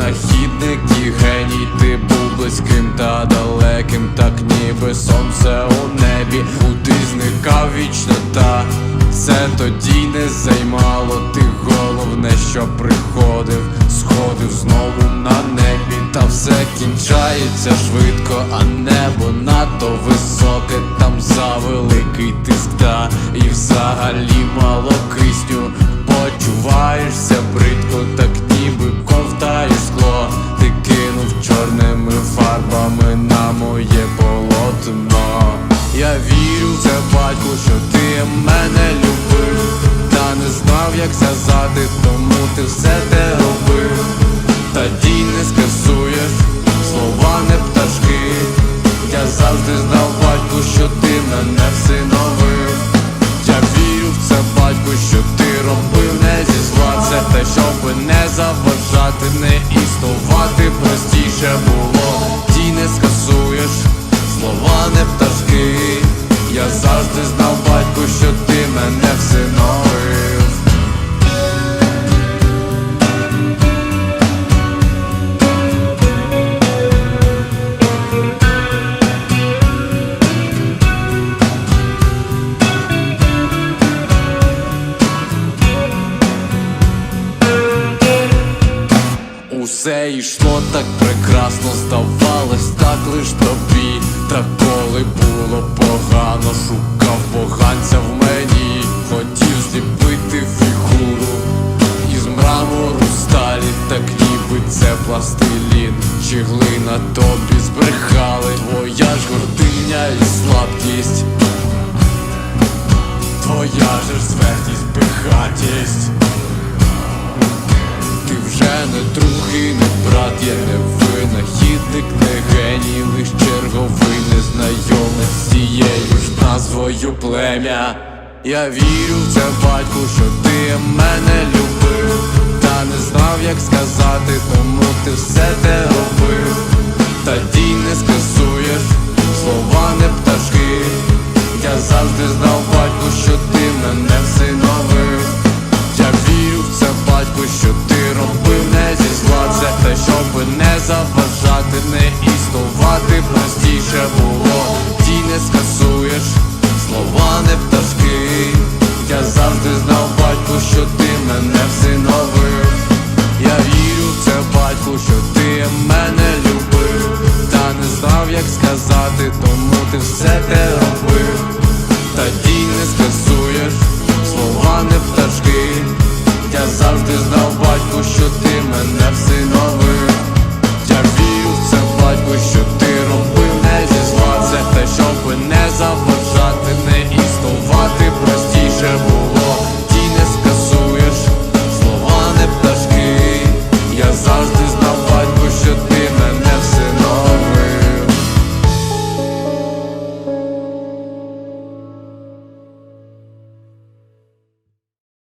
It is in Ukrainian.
винахідник і геній, ти був близьким та далеким, так ніби сонце у небі, куди зникав вічно та це тоді не займало. Ти головне, що приходив, сходив знову на небі, та все кінчається швидко, а небо надто високе, там завеликий тиск та і взагалі мало кисню. Почуваєшся бридко, так Я вірю в це батьку, що ти мене любив, та не знав, як сказати, тому ти все те робив. Та дій не скасуєш, слова не пташки. Я завжди знав, батьку, що ти мене всиновив. Я вірю в це, батьку, що ти робив не зі зла Це те, щоб не заважати, не існувати простіше було. Усе йшло так прекрасно, здавалось, так лиш тобі. Та коли було погано, шукав поганця в мені, хотів зліпити фігуру із мрамору сталі, так ніби це пластилін, чи глина тобі збрехали, твоя ж гординя і слабкість, твоя ж звертість, пихатість. Назвою плем'я. Я вірю в це, батьку, що ти мене любив, та не знав, як сказати, тому ти все те робив. Та дій не скасуєш, слова не пташки. Я завжди знав, батьку, що ти мене всиновив. Я вірю в це, батьку, що ти робив не зі зла Це те, щоб не заважати, не існувати простіше було Ті не скасуєш, слова не пташки. Я завжди знав, батьку, що ти мене всиновив. Я вірю в це, батьку, що ти мене любив. Та не знав, як сказати, тому ти все те